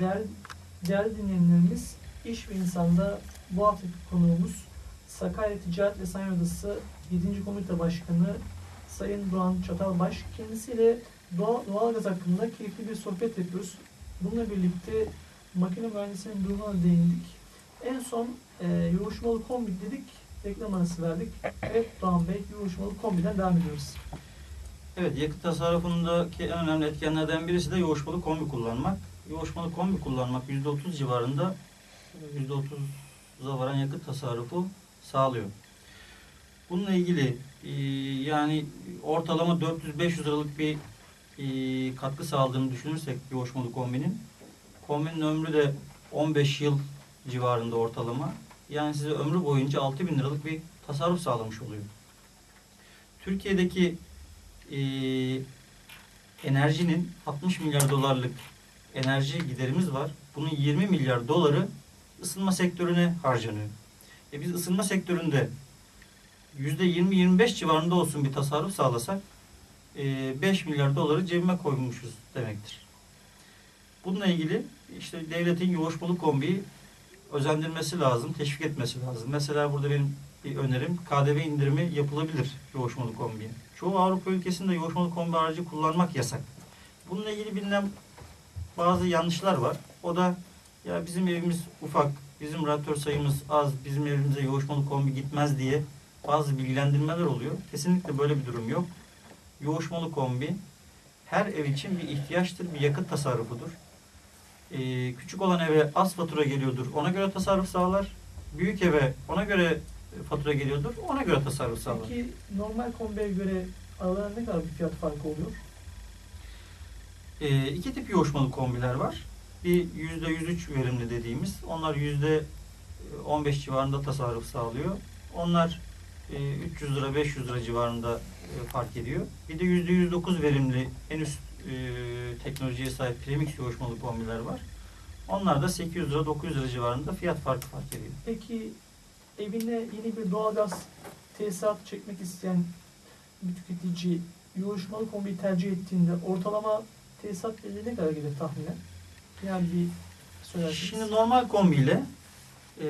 Değerli, değerli dinleyenlerimiz, iş ve insanda bu haftaki konuğumuz Sakarya Ticaret ve Sanayi Odası 7. Komite Başkanı Sayın Doğan Çatalbaş. Kendisiyle doğal, doğalgaz hakkında keyifli bir sohbet yapıyoruz. Bununla birlikte makine mühendisliğinin durumuna değindik. En son e, yoğuşmalı kombi dedik, reklam arası verdik. Evet Doğan Bey, yoğuşmalı kombiden devam ediyoruz. Evet, yakıt tasarrufundaki en önemli etkenlerden birisi de yoğuşmalı kombi kullanmak. Yoğuşmalı kombi kullanmak %30 civarında %30'a varan yakıt tasarrufu sağlıyor. Bununla ilgili e, yani ortalama 400-500 liralık bir e, katkı sağladığını düşünürsek yoğuşmalı kombinin kombinin ömrü de 15 yıl civarında ortalama. Yani size ömrü boyunca 6000 liralık bir tasarruf sağlamış oluyor. Türkiye'deki e, enerjinin 60 milyar dolarlık enerji giderimiz var. Bunun 20 milyar doları ısınma sektörüne harcanıyor. E biz ısınma sektöründe %20-25 civarında olsun bir tasarruf sağlasak e, 5 milyar doları cebime koymuşuz demektir. Bununla ilgili işte devletin yoğuşmalı kombiyi özendirmesi lazım, teşvik etmesi lazım. Mesela burada benim bir önerim KDV indirimi yapılabilir yoğuşmalı kombiye. Çoğu Avrupa ülkesinde yoğuşmalı kombi aracı kullanmak yasak. Bununla ilgili bilinen bazı yanlışlar var. O da ya bizim evimiz ufak, bizim radyatör sayımız az, bizim evimize yoğuşmalı kombi gitmez diye bazı bilgilendirmeler oluyor. Kesinlikle böyle bir durum yok. Yoğuşmalı kombi her ev için bir ihtiyaçtır, bir yakıt tasarrufudur. Ee, küçük olan eve az fatura geliyordur, ona göre tasarruf sağlar. Büyük eve ona göre fatura geliyordur, ona göre tasarruf sağlar. Peki normal kombiye göre aralarında ne kadar bir fiyat farkı oluyor? E, iki tip yoğuşmalı kombiler var. Bir %103 verimli dediğimiz. Onlar %15 civarında tasarruf sağlıyor. Onlar e, 300 lira 500 lira civarında e, fark ediyor. Bir de %109 verimli en üst e, teknolojiye sahip premix yoğuşmalı kombiler var. Onlar da 800 lira 900 lira civarında fiyat farkı fark ediyor. Peki evine yeni bir doğalgaz tesisat çekmek isteyen bir tüketici yoğuşmalı kombiyi tercih ettiğinde ortalama tesisat bedeli ne kadar gelir tahminen? Yani bir söylerseniz. Şimdi normal kombiyle e,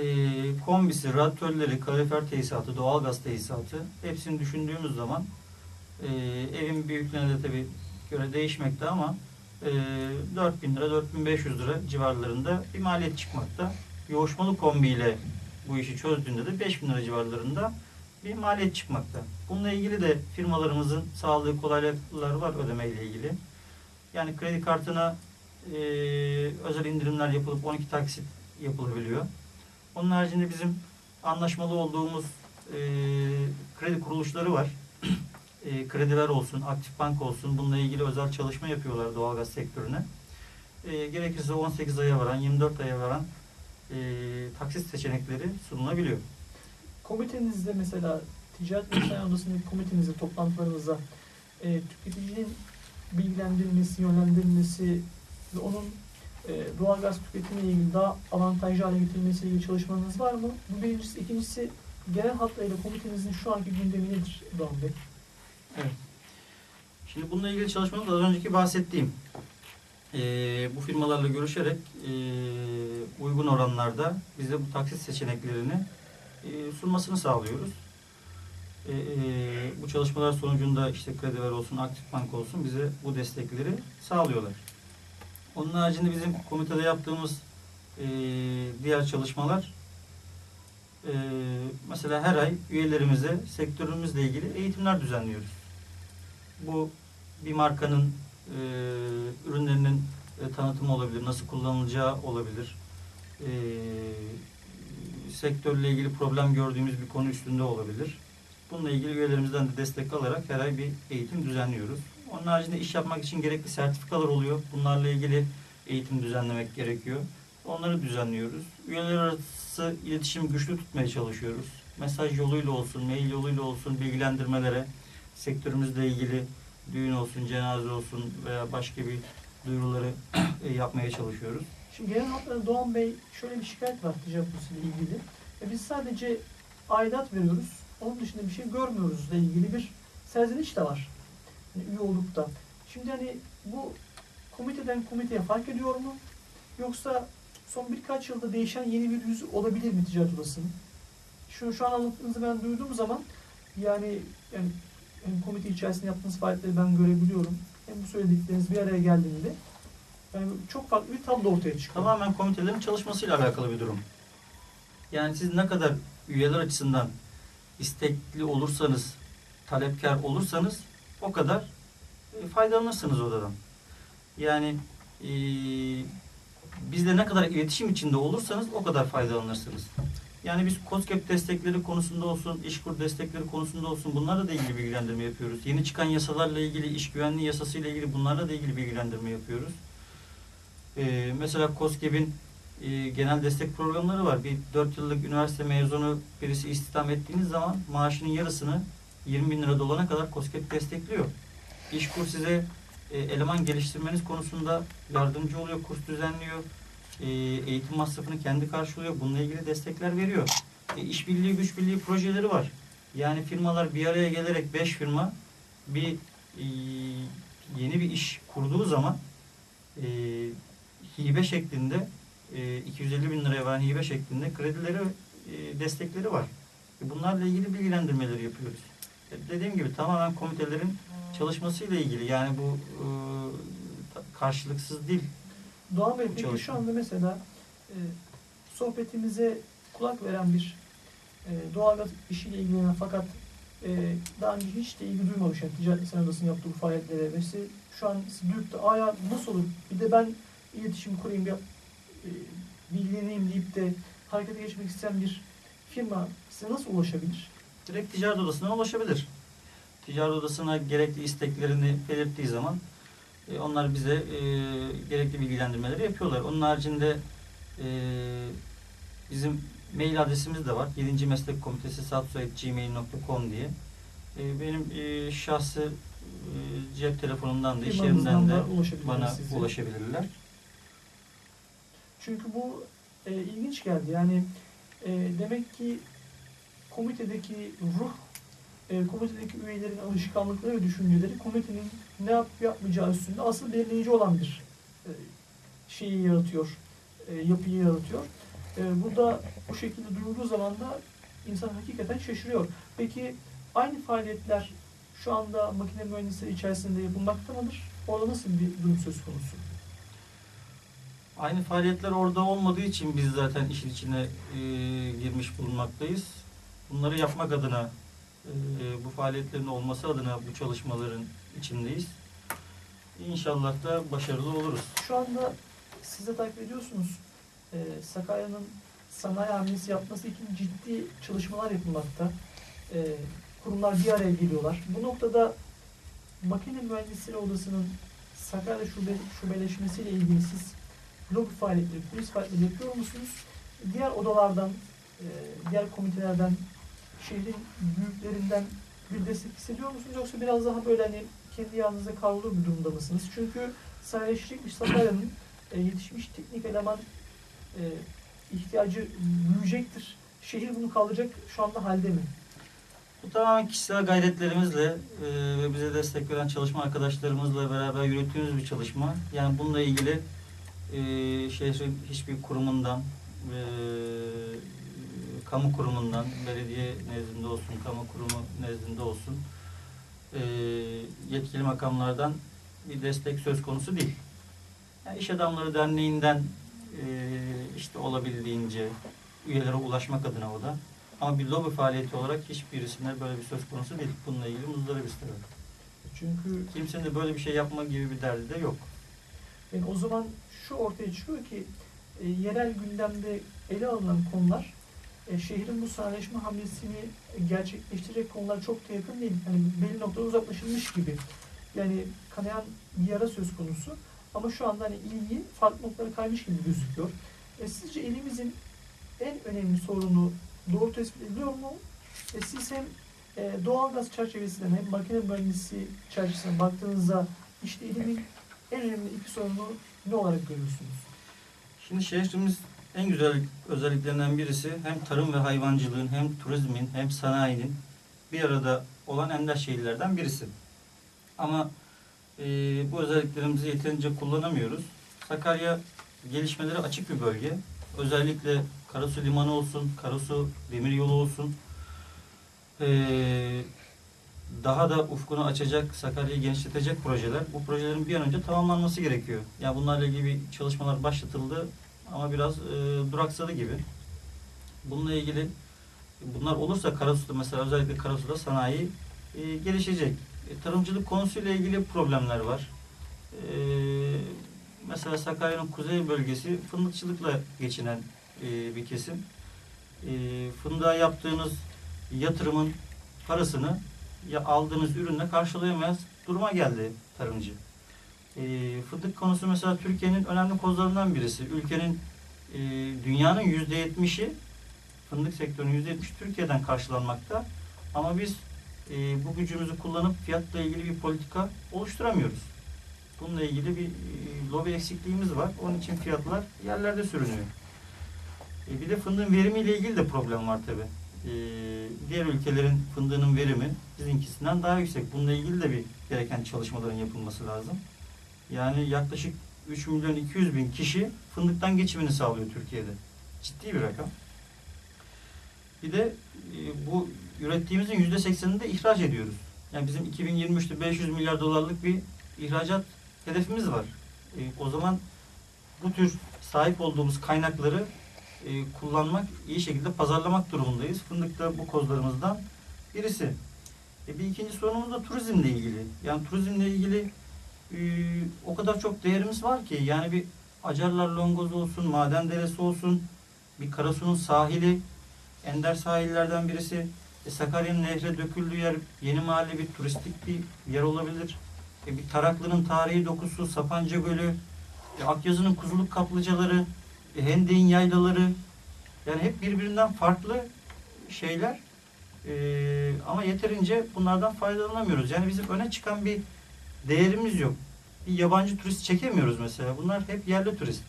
kombisi, radyatörleri, kalorifer tesisatı, doğalgaz tesisatı hepsini düşündüğümüz zaman e, evin büyüklüğüne de tabii göre değişmekte ama e, 4000 lira, 4500 lira civarlarında bir maliyet çıkmakta. Yoğuşmalı kombiyle bu işi çözdüğünde de 5000 lira civarlarında bir maliyet çıkmakta. Bununla ilgili de firmalarımızın sağladığı kolaylıklar var ödemeyle ilgili. Yani kredi kartına e, özel indirimler yapılıp 12 taksit yapılabiliyor. Onun haricinde bizim anlaşmalı olduğumuz e, kredi kuruluşları var. e, krediler olsun, aktif bank olsun bununla ilgili özel çalışma yapıyorlar doğalgaz sektörüne. E, gerekirse 18 aya varan, 24 aya varan e, taksit seçenekleri sunulabiliyor. Komitenizde mesela Ticaret Sanayi Odası'ndaki komitenizde toplantılarınızda e, tüketicinin bilgilendirilmesi, yönlendirilmesi ve onun e, doğalgaz tüketimiyle ilgili daha avantajlı hale getirilmesiyle ilgili çalışmanız var mı? Bu birincisi. ikincisi genel hatlarıyla komitenizin şu anki gündemi nedir Doğan Bey? Evet. Şimdi bununla ilgili çalışmamız az önceki bahsettiğim eee, bu firmalarla görüşerek eee, uygun oranlarda bize bu taksit seçeneklerini eee, sunmasını sağlıyoruz. Eee, bu çalışmalar sonucunda işte krediler olsun, aktif bank olsun bize bu destekleri sağlıyorlar. Onun haricinde bizim komitede yaptığımız eee, diğer çalışmalar mesela her ay üyelerimize sektörümüzle ilgili eğitimler düzenliyoruz. Bu bir markanın e, ürünlerinin e, tanıtımı olabilir, nasıl kullanılacağı olabilir. E, sektörle ilgili problem gördüğümüz bir konu üstünde olabilir. Bununla ilgili üyelerimizden de destek alarak her ay bir eğitim düzenliyoruz. Onun haricinde iş yapmak için gerekli sertifikalar oluyor. Bunlarla ilgili eğitim düzenlemek gerekiyor. Onları düzenliyoruz. Üyeler arası iletişimi güçlü tutmaya çalışıyoruz. Mesaj yoluyla olsun, mail yoluyla olsun bilgilendirmelere, sektörümüzle ilgili düğün olsun, cenaze olsun veya başka bir duyuruları e, yapmaya çalışıyoruz. Şimdi genel hatlarında Doğan Bey şöyle bir şikayet var ticaret ilgili. E biz sadece aidat veriyoruz. Onun dışında bir şey görmüyoruz ile ilgili bir serzeniş de var. Yani üye olup da. Şimdi hani bu komiteden komiteye fark ediyor mu? Yoksa son birkaç yılda değişen yeni bir yüzü olabilir mi ticaret odasının? Şu, şu an anlattığınızı ben duyduğum zaman yani, yani hem komite içerisinde yaptığınız faaliyetleri ben görebiliyorum. Hem bu söyledikleriniz bir araya geldiğinde yani çok farklı bir tablo ortaya çıkıyor. Tamamen komitelerin çalışmasıyla alakalı bir durum. Yani siz ne kadar üyeler açısından istekli olursanız, talepkar olursanız o kadar e, faydalanırsınız odadan. Yani e, bizle ne kadar iletişim içinde olursanız o kadar faydalanırsınız. Yani biz COSGAP destekleri konusunda olsun, işkur destekleri konusunda olsun bunlarla da ilgili bilgilendirme yapıyoruz. Yeni çıkan yasalarla ilgili, iş güvenliği yasasıyla ilgili bunlarla da ilgili bilgilendirme yapıyoruz. Ee, mesela COSGAP'in e, genel destek programları var. Bir 4 yıllık üniversite mezunu birisi istihdam ettiğiniz zaman maaşının yarısını 20 bin lira dolana kadar COSGAP destekliyor. İşkur size e, eleman geliştirmeniz konusunda yardımcı oluyor, kurs düzenliyor. E, eğitim masrafını kendi karşılıyor. Bununla ilgili destekler veriyor. E, işbirliği, güç birliği projeleri var. Yani firmalar bir araya gelerek 5 firma bir yeni bir iş kurduğu zaman hibe şeklinde e, 250 bin liraya varan hibe şeklinde kredileri e, destekleri var. E, bunlarla ilgili bilgilendirmeleri yapıyoruz. E, dediğim gibi tamamen komitelerin çalışmasıyla ilgili yani bu e, karşılıksız değil. Doğan Bey peki şu anda mesela e, sohbetimize kulak veren bir e, doğalgaz işiyle ilgilenen fakat e, daha önce hiç de ilgi duymamış yani ticaret Lisan Odası'nın yaptığı bu faaliyetlere ve şu an sizi duyup da "Aa ya nasıl olur bir de ben iletişim kurayım bir e, bilgileneyim deyip de harekete geçmek isteyen bir firma size nasıl ulaşabilir? Direkt ticaret odasına ulaşabilir. Ticaret odasına gerekli isteklerini belirttiği zaman e, onlar bize e, gerekli bilgilendirmeleri yapıyorlar. Onun haricinde e, bizim mail adresimiz de var. 7. Meslek Komitesi satsoy.gmail.com diye. E, benim e, şahsı e, cep telefonumdan da iş yerimden de bana size. ulaşabilirler. Çünkü bu e, ilginç geldi. Yani e, demek ki komitedeki ruh, e, komitedeki üyelerin alışkanlıkları ve düşünceleri komitenin ne yapıp yapmayacağı üstünde asıl belirleyici olan bir e, şeyi yaratıyor, e, yapıyı yaratıyor. E, bu da bu şekilde duyulduğu zaman da insan hakikaten şaşırıyor. Peki aynı faaliyetler şu anda makine mühendisleri içerisinde yapılmakta mıdır? Orada nasıl bir durum söz konusu? Aynı faaliyetler orada olmadığı için biz zaten işin içine e, girmiş bulunmaktayız. Bunları yapmak adına, e, bu faaliyetlerin olması adına bu çalışmaların içindeyiz. İnşallah da başarılı oluruz. Şu anda siz takip ediyorsunuz. Ee, Sakarya'nın sanayi hamlesi yapması için ciddi çalışmalar yapılmakta. Ee, kurumlar bir araya geliyorlar. Bu noktada makine mühendisleri odasının Sakarya şube, şubeleşmesiyle ilgili siz lobi faaliyetleri, polis faaliyetleri yapıyor musunuz? Diğer odalardan, e, diğer komitelerden, şehrin büyüklerinden bir destek hissediyor musunuz? Yoksa biraz daha böyle hani kendi yanınızda kavrulur bir durumda mısınız? Çünkü sanayileşecek Sakarya'nın e, yetişmiş teknik eleman e, ihtiyacı büyüyecektir. Şehir bunu kaldıracak şu anda halde mi? Bu tamamen kişisel gayretlerimizle ve bize destek veren çalışma arkadaşlarımızla beraber yürüttüğümüz bir çalışma. Yani bununla ilgili e, şehrin hiçbir kurumundan, e, kamu kurumundan, belediye nezdinde olsun, kamu kurumu nezdinde olsun, e, yetkili makamlardan bir destek söz konusu değil. Yani İş Adamları Derneği'nden e, işte olabildiğince üyelere ulaşmak adına o da. Ama bir lobi faaliyeti olarak hiçbirisinde böyle bir söz konusu değil. Bununla ilgili muzdarip isterim. Çünkü Kimsenin de böyle bir şey yapma gibi bir derdi de yok. Yani o zaman şu ortaya çıkıyor ki e, yerel gündemde ele alınan konular e, şehrin bu sanayileşme hamlesini gerçekleştirecek konular çok da yakın değil. Hani belli noktada uzaklaşılmış gibi. Yani kanayan bir yara söz konusu. Ama şu anda hani ilgi farklı noktalara kaymış gibi gözüküyor. E, sizce elimizin en önemli sorunu doğru tespit ediliyor mu? E, siz hem e, doğalgaz çerçevesinden hem makine mühendisi çerçevesinden baktığınızda işte elimin en önemli iki sorunu ne olarak görüyorsunuz? Şimdi şehrimiz en güzel özelliklerinden birisi hem tarım ve hayvancılığın hem turizmin hem sanayinin bir arada olan ender şehirlerden birisi. Ama e, bu özelliklerimizi yeterince kullanamıyoruz. Sakarya gelişmelere açık bir bölge. Özellikle Karasu Limanı olsun, Karasu Demiryolu olsun. Ee, daha da ufkunu açacak, Sakarya'yı genişletecek projeler. Bu projelerin bir an önce tamamlanması gerekiyor. Yani bunlarla ilgili çalışmalar başlatıldı ama biraz e, duraksadı gibi. Bununla ilgili bunlar olursa Karasu'da mesela özellikle Karasu'da sanayi e, gelişecek. E, tarımcılık konusuyla ilgili problemler var. E, mesela Sakarya'nın kuzey bölgesi fındıkçılıkla geçinen e, bir kesim. E, fındığa yaptığınız yatırımın parasını ya aldığınız ürünle karşılayamaz duruma geldi tarımcı. E, fındık konusu mesela Türkiye'nin önemli kozlarından birisi. Ülkenin e, dünyanın yüzde yetmişi fındık sektörünün yüzde yetmiş Türkiye'den karşılanmakta. Ama biz e, bu gücümüzü kullanıp fiyatla ilgili bir politika oluşturamıyoruz. Bununla ilgili bir e, lobi eksikliğimiz var. Onun için fiyatlar yerlerde sürünüyor. E, bir de fındığın verimiyle ilgili de problem var tabi. diğer ülkelerin fındığının verimi bizimkisinden daha yüksek. Bununla ilgili de bir gereken çalışmaların yapılması lazım. Yani yaklaşık 3 milyon 200 bin kişi fındıktan geçimini sağlıyor Türkiye'de. Ciddi bir rakam. Bir de e, bu ürettiğimizin yüzde seksenini de ihraç ediyoruz. Yani bizim 2023'te 500 milyar dolarlık bir ihracat hedefimiz var. E, o zaman bu tür sahip olduğumuz kaynakları e, kullanmak, iyi şekilde pazarlamak durumundayız. Fındık da bu kozlarımızdan birisi. E, bir ikinci sorunumuz da turizmle ilgili. Yani turizmle ilgili e, o kadar çok değerimiz var ki yani bir Acarlar Longozu olsun, Maden Deresi olsun, bir Karasu'nun sahili, ender sahillerden birisi. E, Sakarya'nın nehre döküldüğü yer yeni mahalle bir turistik bir yer olabilir. E, bir Taraklı'nın tarihi dokusu, Sapanca Gölü, e, Akyazı'nın kuzuluk kaplıcaları, Hendek'in yaylaları. Yani hep birbirinden farklı şeyler. E, ama yeterince bunlardan faydalanamıyoruz. Yani bizim öne çıkan bir değerimiz yok. Bir yabancı turist çekemiyoruz mesela. Bunlar hep yerli turist.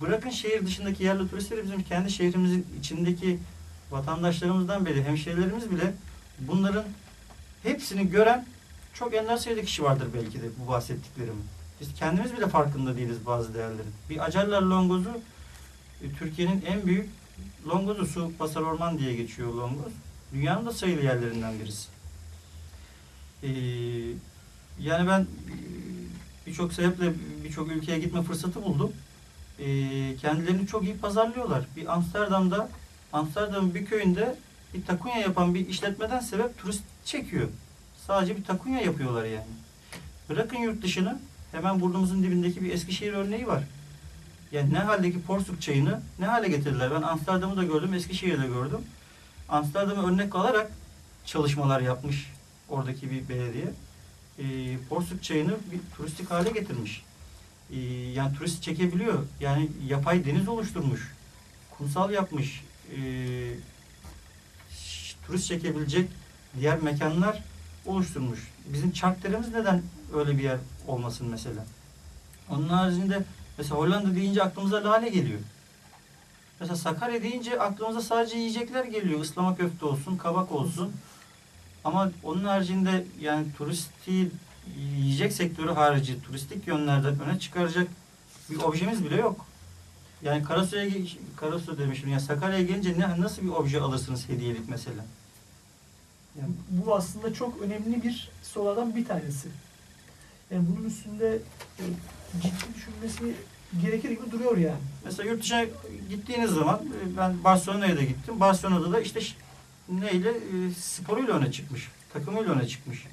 Bırakın şehir dışındaki yerli turistleri bizim kendi şehrimizin içindeki vatandaşlarımızdan beri hemşehrilerimiz bile bunların hepsini gören çok ender sayıda kişi vardır belki de bu bahsettiklerimi. Biz kendimiz bile farkında değiliz bazı değerlerin. Bir Acarlar longozu e, Türkiye'nin en büyük longozu su basar orman diye geçiyor longoz. Dünyanın da sayılı yerlerinden birisi. Ee, yani ben e, birçok sebeple birçok ülkeye gitme fırsatı buldum. Ee, kendilerini çok iyi pazarlıyorlar. Bir Amsterdam'da Amsterdam'ın bir köyünde bir takunya yapan bir işletmeden sebep turist çekiyor. Sadece bir takunya yapıyorlar yani. Bırakın yurt dışını hemen burnumuzun dibindeki bir Eskişehir örneği var. Yani ne haldeki porsuk çayını ne hale getirdiler. Ben Amsterdam'ı da gördüm, Eskişehir'i de gördüm. Amsterdam'ı örnek alarak çalışmalar yapmış oradaki bir belediye. E, porsuk çayını bir turistik hale getirmiş. E, yani turist çekebiliyor. Yani yapay deniz oluşturmuş. Kumsal yapmış. E, turist çekebilecek diğer mekanlar oluşturmuş. Bizim çarklarımız neden öyle bir yer olmasın mesela? Onun haricinde mesela Hollanda deyince aklımıza lale geliyor. Mesela Sakarya deyince aklımıza sadece yiyecekler geliyor. Islama köfte olsun, kabak olsun. Ama onun haricinde yani turisti yiyecek sektörü harici turistik yönlerden öne çıkaracak bir objemiz bile yok. Yani Karasu'ya Karasu demişim ya Sakarya'ya gelince ne nasıl bir obje alırsınız hediyelik mesela? Yani Bu aslında çok önemli bir sorulardan bir tanesi. Yani bunun üstünde e, ciddi düşünmesi gerekir gibi duruyor yani. Mesela yurt dışına gittiğiniz zaman e, ben Barcelona'ya da gittim. Barcelona'da da işte neyle e, sporuyla öne çıkmış. Takımıyla öne çıkmış.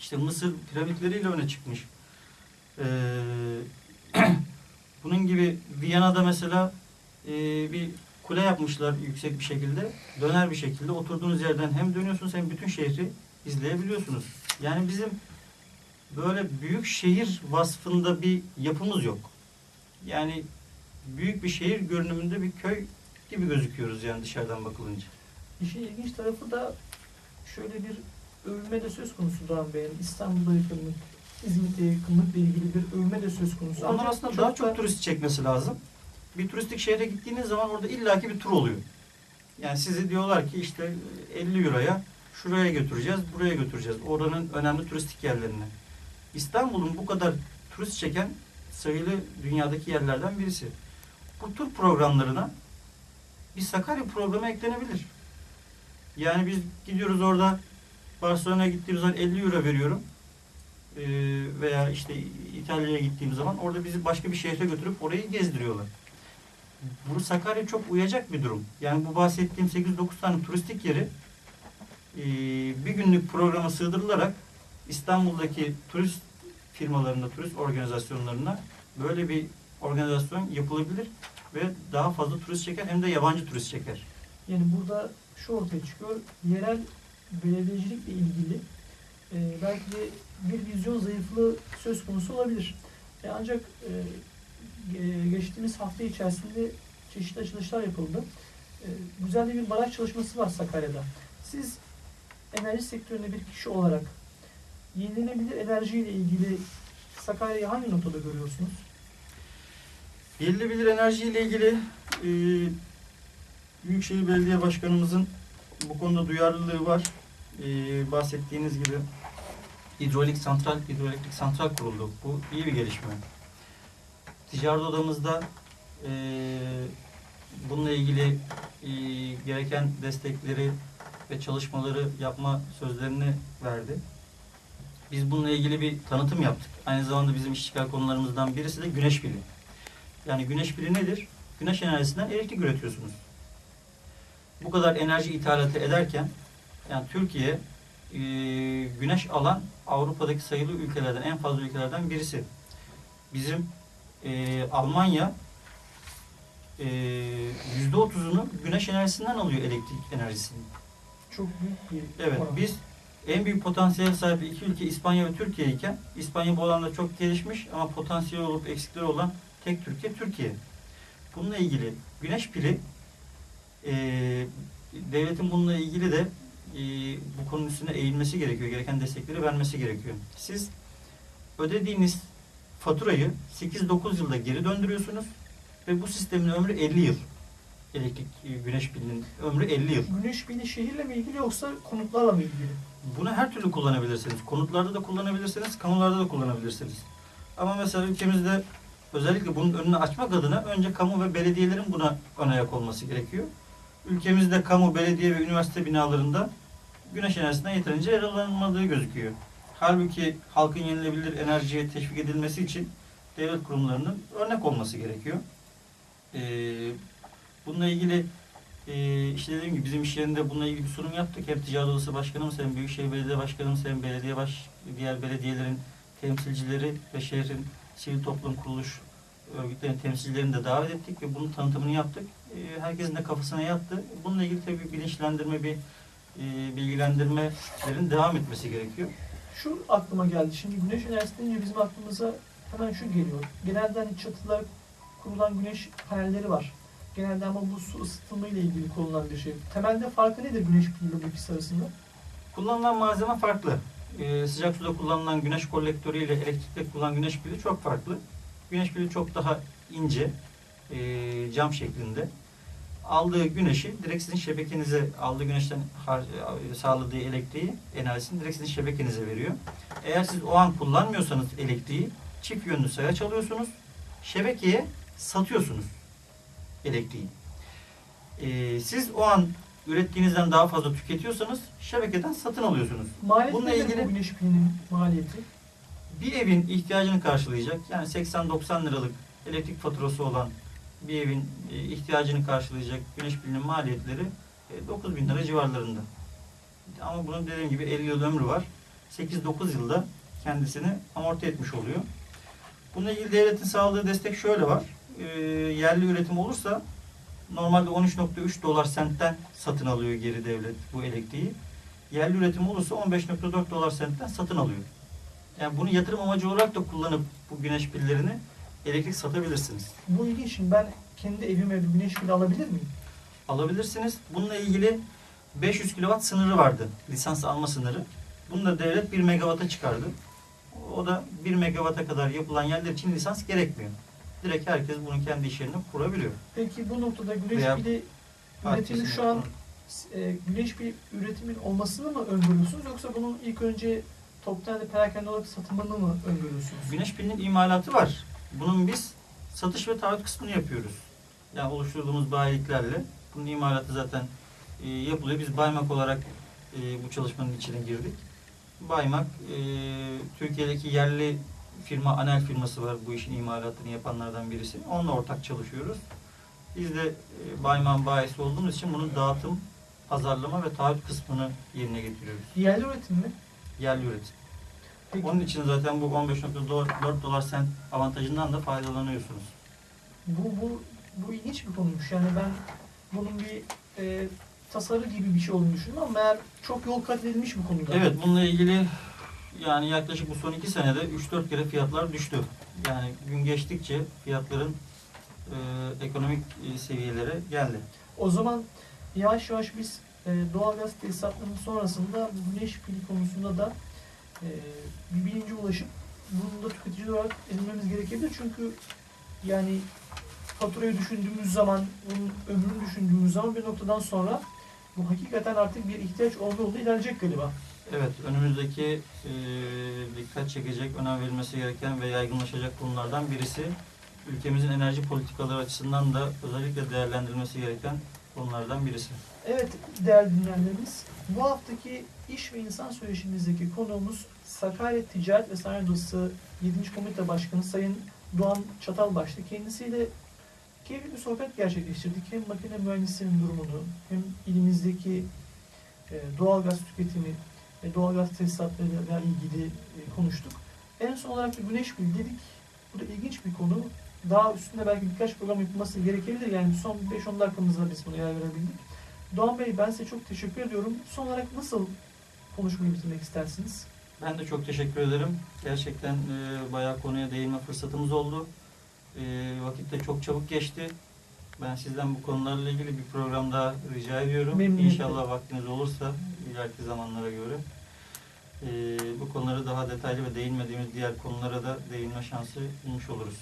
İşte Mısır piramitleriyle öne çıkmış. Ee, bunun gibi Viyana'da mesela e, bir kule yapmışlar yüksek bir şekilde. Döner bir şekilde oturduğunuz yerden hem dönüyorsunuz hem bütün şehri izleyebiliyorsunuz. Yani bizim böyle büyük şehir vasfında bir yapımız yok. Yani büyük bir şehir görünümünde bir köy gibi gözüküyoruz yani dışarıdan bakılınca. İşin ilginç tarafı da şöyle bir övülme de söz konusu Doğan Bey'in. İstanbul'a yakınlık, İzmit'e yakınlıkla ilgili bir övülme de söz konusu. Onlar aslında daha çok da- turist çekmesi lazım. Bir turistik şehre gittiğiniz zaman orada illaki bir tur oluyor. Yani sizi diyorlar ki işte 50 euroya şuraya götüreceğiz, buraya götüreceğiz. Oranın önemli turistik yerlerine. İstanbul'un bu kadar turist çeken sayılı dünyadaki yerlerden birisi. Bu tur programlarına bir Sakarya programı eklenebilir. Yani biz gidiyoruz orada Barcelona'ya gittiğimiz zaman 50 euro veriyorum. Ee, veya işte İtalya'ya gittiğim zaman orada bizi başka bir şehre götürüp orayı gezdiriyorlar. Bu Sakarya çok uyacak bir durum. Yani bu bahsettiğim 8-9 tane turistik yeri e, bir günlük programa sığdırılarak İstanbul'daki turist firmalarında, turist organizasyonlarına böyle bir organizasyon yapılabilir ve daha fazla turist çeker hem de yabancı turist çeker. Yani burada şu ortaya çıkıyor. Yerel belediyecilikle ilgili e, belki bir vizyon zayıflığı söz konusu olabilir. E, ancak e, geçtiğimiz hafta içerisinde çeşitli açılışlar yapıldı. E, güzel bir baraj çalışması var Sakarya'da. Siz enerji sektöründe bir kişi olarak yenilenebilir enerjiyle ilgili Sakarya'yı hangi notada görüyorsunuz? Yenilebilir enerji ile ilgili e, Büyükşehir Belediye Başkanımızın bu konuda duyarlılığı var. E, bahsettiğiniz gibi hidrolik santral, hidroelektrik santral kuruldu. Bu iyi bir gelişme. Ticaret odamızda e, bununla ilgili e, gereken destekleri ve çalışmaları yapma sözlerini verdi. Biz bununla ilgili bir tanıtım yaptık. Aynı zamanda bizim işgal konularımızdan birisi de güneş pili. Yani güneş pili nedir? Güneş enerjisinden elektrik üretiyorsunuz. Bu kadar enerji ithalatı ederken yani Türkiye e, güneş alan Avrupa'daki sayılı ülkelerden en fazla ülkelerden birisi. Bizim e, Almanya e, yüzde otuzunu güneş enerjisinden alıyor elektrik enerjisini. Çok büyük bir Evet oran. biz en büyük potansiyel sahibi iki ülke İspanya ve Türkiye iken İspanya bu alanda çok gelişmiş ama potansiyel olup eksikleri olan tek Türkiye Türkiye. Bununla ilgili güneş pili e, devletin bununla ilgili de e, bu konunun üstüne eğilmesi gerekiyor. Gereken destekleri vermesi gerekiyor. Siz ödediğiniz faturayı 8-9 yılda geri döndürüyorsunuz ve bu sistemin ömrü 50 yıl. Elektrik güneş pilinin ömrü 50 yıl. Güneş pili şehirle mi ilgili yoksa konutlarla mı ilgili? Bunu her türlü kullanabilirsiniz. Konutlarda da kullanabilirsiniz, kamularda da kullanabilirsiniz. Ama mesela ülkemizde özellikle bunun önünü açmak adına önce kamu ve belediyelerin buna ön ayak olması gerekiyor. Ülkemizde kamu, belediye ve üniversite binalarında güneş enerjisinden yeterince yararlanılmadığı gözüküyor. Halbuki halkın yenilebilir enerjiye teşvik edilmesi için devlet kurumlarının örnek olması gerekiyor. Ee, bununla ilgili ee, işte dediğim gibi bizim iş yerinde bununla ilgili bir sunum yaptık. Hem Ticaret Odası Başkanımız hem Büyükşehir Belediye Başkanımız hem belediye baş, diğer belediyelerin temsilcileri ve şehrin sivil toplum kuruluş örgütlerinin temsilcilerini de davet ettik ve bunun tanıtımını yaptık. Ee, herkesin de kafasına yattı. Bununla ilgili tabii bilinçlendirme, bir e, bilgilendirmelerin devam etmesi gerekiyor. Şu aklıma geldi. Şimdi güneş enerjisi deyince bizim aklımıza hemen şu geliyor. Genelde hani çatılar kurulan güneş panelleri var. Genelde ama bu su ısıtımı ile ilgili kullanılan bir şey. Temelde farkı nedir güneş piliyle bu ikisi arasında? Kullanılan malzeme farklı. Ee, sıcak suda kullanılan güneş kolektörü ile elektrikte kullanılan güneş pili çok farklı. Güneş pili çok daha ince, e, cam şeklinde. Aldığı güneşi direkt sizin şebekenize, aldığı güneşten e, sağladığı elektriği, enerjisini direkt sizin şebekenize veriyor. Eğer siz o an kullanmıyorsanız elektriği, çift yönlü sayaç alıyorsunuz, şebekeye satıyorsunuz elektriği. Ee, siz o an ürettiğinizden daha fazla tüketiyorsanız şebekeden satın alıyorsunuz. Maliyeti Bununla ilgili- bu güneş pilinin maliyeti? Bir evin ihtiyacını karşılayacak yani 80-90 liralık elektrik faturası olan bir evin e, ihtiyacını karşılayacak güneş pilinin maliyetleri e, 9 bin lira civarlarında. Ama bunun dediğim gibi 50 yıl ömrü var. 8-9 yılda kendisini amorti etmiş oluyor. Bununla ilgili devletin sağladığı destek şöyle var. E, yerli üretim olursa normalde 13.3 dolar sentten satın alıyor geri devlet bu elektriği. Yerli üretim olursa 15.4 dolar sentten satın alıyor. Yani bunu yatırım amacı olarak da kullanıp bu güneş pillerini elektrik satabilirsiniz. Bu ilginç. Şimdi ben kendi evime bir güneş pili alabilir miyim? Alabilirsiniz. Bununla ilgili 500 kW sınırı vardı. Lisans alma sınırı. Bunu da devlet 1 megawata çıkardı. O da 1 megawata kadar yapılan yerler için lisans gerekmiyor. Direkt herkes bunu kendi iş yerine kurabiliyor. Peki bu noktada güneş Veya pili üretimi şu an e, güneş pili üretimin olmasını mı öngörüyorsunuz yoksa bunun ilk önce toptan da perakende olarak satımını mı öngörüyorsunuz? Güneş pilinin imalatı var. Bunun biz satış ve taahhüt kısmını yapıyoruz. Yani oluşturduğumuz bayiliklerle. Bunun imalatı zaten e, yapılıyor. Biz Baymak olarak e, bu çalışmanın içine girdik. Baymak, e, Türkiye'deki yerli firma, Anel firması var bu işin imalatını yapanlardan birisi. Onunla ortak çalışıyoruz. Biz de e, Bayman bayisi olduğumuz için bunun dağıtım, pazarlama ve taahhüt kısmını yerine getiriyoruz. Yerli üretim mi? Yerli üretim. Peki, Onun için zaten bu 15.4 dolar sent avantajından da faydalanıyorsunuz. bu, bu, bu ilginç bir konuymuş. Yani ben bunun bir e, tasarı gibi bir şey olduğunu düşündüm ama meğer çok yol kat edilmiş bu konuda. Evet bununla ilgili yani yaklaşık bu son iki senede 3-4 kere fiyatlar düştü. Yani gün geçtikçe fiyatların e, ekonomik e, seviyelere geldi. O zaman yavaş yavaş biz e, doğalgaz tesisatlarının sonrasında bu güneş pili konusunda da e, bir bilince ulaşıp bunu da tüketici olarak edinmemiz gerekebilir. Çünkü yani faturayı düşündüğümüz zaman, bunun ömrünü düşündüğümüz zaman bir noktadan sonra bu hakikaten artık bir ihtiyaç olma yolunda ilerleyecek galiba. Evet önümüzdeki e, dikkat çekecek, önem verilmesi gereken ve yaygınlaşacak konulardan birisi ülkemizin enerji politikaları açısından da özellikle değerlendirilmesi gereken konulardan birisi. Evet değerli dinleyenlerimiz, bu haftaki iş ve insan söyleşimizdeki konuğumuz Sakarya Ticaret ve Sanayi Odası 7. Komite Başkanı Sayın Doğan Çatalbaş'tı. Kendisiyle keyifli bir sohbet gerçekleştirdik. Hem makine mühendisliğinin durumunu, hem ilimizdeki e, doğalgaz tüketimi ve doğalgaz tesisatlarıyla ilgili e, konuştuk. En son olarak da güneş pili dedik. Bu da ilginç bir konu. Daha üstünde belki birkaç program yapılması gerekebilir. Yani son 5-10 dakikamızda biz bunu yer verebildik. Doğan Bey ben size çok teşekkür ediyorum. Son olarak nasıl konuşmayı bitirmek istersiniz? Ben de çok teşekkür ederim. Gerçekten e, bayağı konuya değinme fırsatımız oldu. E, vakit de çok çabuk geçti. Ben sizden bu konularla ilgili bir program daha rica ediyorum. Memnuniyetle. İnşallah vaktiniz olursa ileriki zamanlara göre. e, bu konuları daha detaylı ve değinmediğimiz diğer konulara da değinme şansı bulmuş oluruz.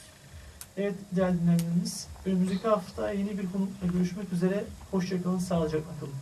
Evet değerli dinleyenlerimiz, önümüzdeki hafta yeni bir konukla görüşmek üzere. Hoşçakalın, sağlıcakla kalın.